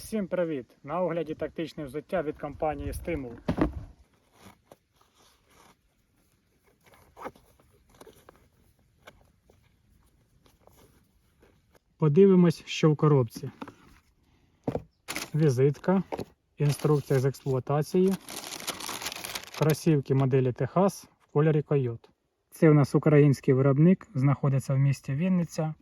Всім привіт! На огляді тактичне взуття від компанії Стимул. Подивимось, що в коробці. Візитка, інструкція з експлуатації, кросівки моделі Техас в кольорі Койот. Це у нас український виробник, знаходиться в місті Вінниця.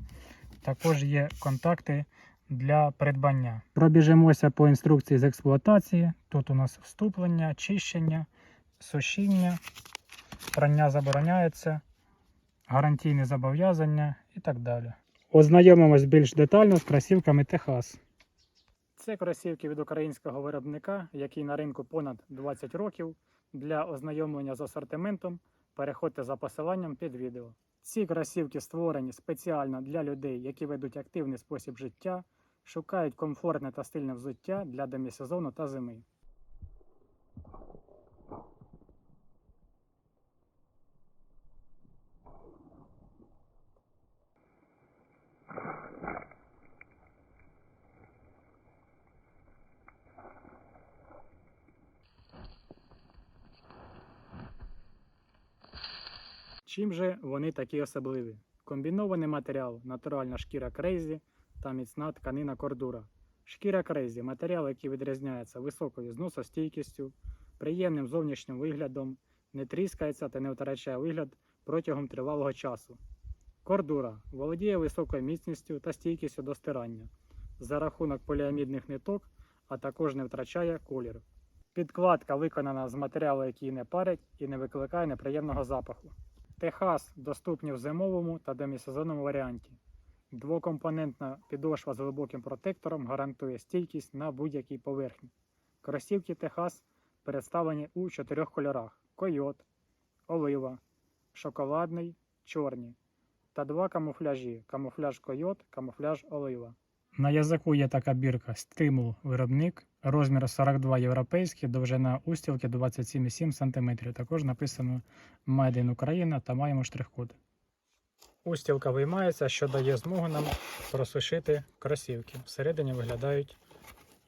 Також є контакти для придбання. Пробіжимося по інструкції з експлуатації. Тут у нас вступлення, чищення, сушіння, прання забороняється, гарантійне зобов'язання і так далі. Ознайомимось більш детально з кросівками Техас. Це кросівки від українського виробника, який на ринку понад 20 років. Для ознайомлення з асортиментом переходьте за посиланням під відео. Ці кросівки створені спеціально для людей, які ведуть активний спосіб життя, шукають комфортне та стильне взуття для демісезону та зими. Чим же вони такі особливі? Комбінований матеріал, натуральна шкіра крейзі та міцна тканина кордура. Шкіра крейзі матеріал, який відрізняється високою зносостійкістю, приємним зовнішнім виглядом, не тріскається та не втрачає вигляд протягом тривалого часу. Кордура володіє високою міцністю та стійкістю до стирання за рахунок поліамідних ниток, а також не втрачає колір. Підкладка виконана з матеріалу, який не парить і не викликає неприємного запаху. Техас доступні в зимовому та демісезонному варіанті. Двокомпонентна підошва з глибоким протектором гарантує стійкість на будь-якій поверхні. Кросівки Техас представлені у чотирьох кольорах: койот, олива, шоколадний, чорні та два камуфляжі: камуфляж койот, камуфляж олива. На язику є така бірка стимул виробник, розмір 42 європейський, довжина устілки 27,7 см. Також написано Made in Україна та маємо штрих-код. Устілка виймається, що дає змогу нам просушити кросівки. Всередині виглядають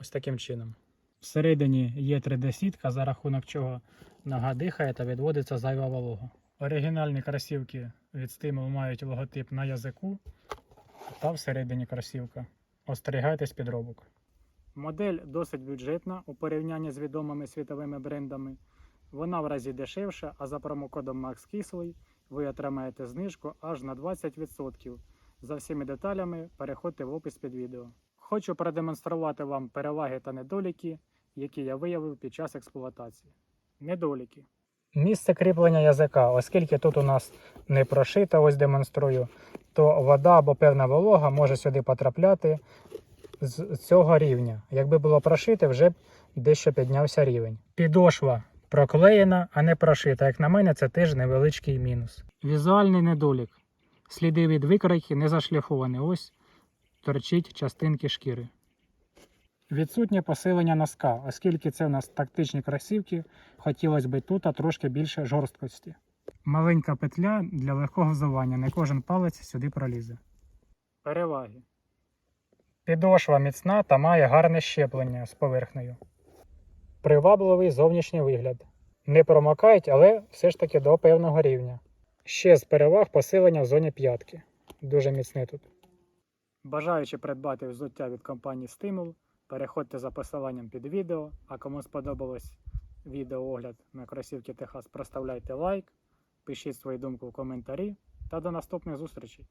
ось таким чином. Всередині є 3D-сітка, за рахунок чого нога дихає та відводиться зайва волога. Оригінальні кросівки від стимул мають логотип на язику та всередині кросівка. Остерігайтесь підробок. Модель досить бюджетна у порівнянні з відомими світовими брендами. Вона в разі дешевша, а за промокодом Max Кислий ви отримаєте знижку аж на 20%. За всіми деталями переходьте в опис під відео. Хочу продемонструвати вам переваги та недоліки, які я виявив під час експлуатації. Недоліки. Місце кріплення язика, оскільки тут у нас не прошито, ось демонструю, то вода або певна волога може сюди потрапляти з цього рівня. Якби було прошите, вже б дещо піднявся рівень. Підошва проклеєна, а не прошита. Як на мене, це теж невеличкий мінус. Візуальний недолік. Сліди від викройки не зашліфовані. Ось торчить частинки шкіри. Відсутнє посилення носка, оскільки це у нас тактичні кросівки, хотілося б тут трошки більше жорсткості. Маленька петля для легкого взування, не кожен палець сюди пролізе. Переваги. Підошва міцна та має гарне щеплення з поверхнею. Привабливий зовнішній вигляд. Не промокають, але все ж таки до певного рівня. Ще з переваг посилення в зоні п'ятки. Дуже міцне тут. Бажаючи придбати взуття від компанії Стимул, переходьте за посиланням під відео. А кому сподобалось відеоогляд на кросівки Техас, проставляйте лайк, пишіть свою думку в коментарі та до наступних зустрічей.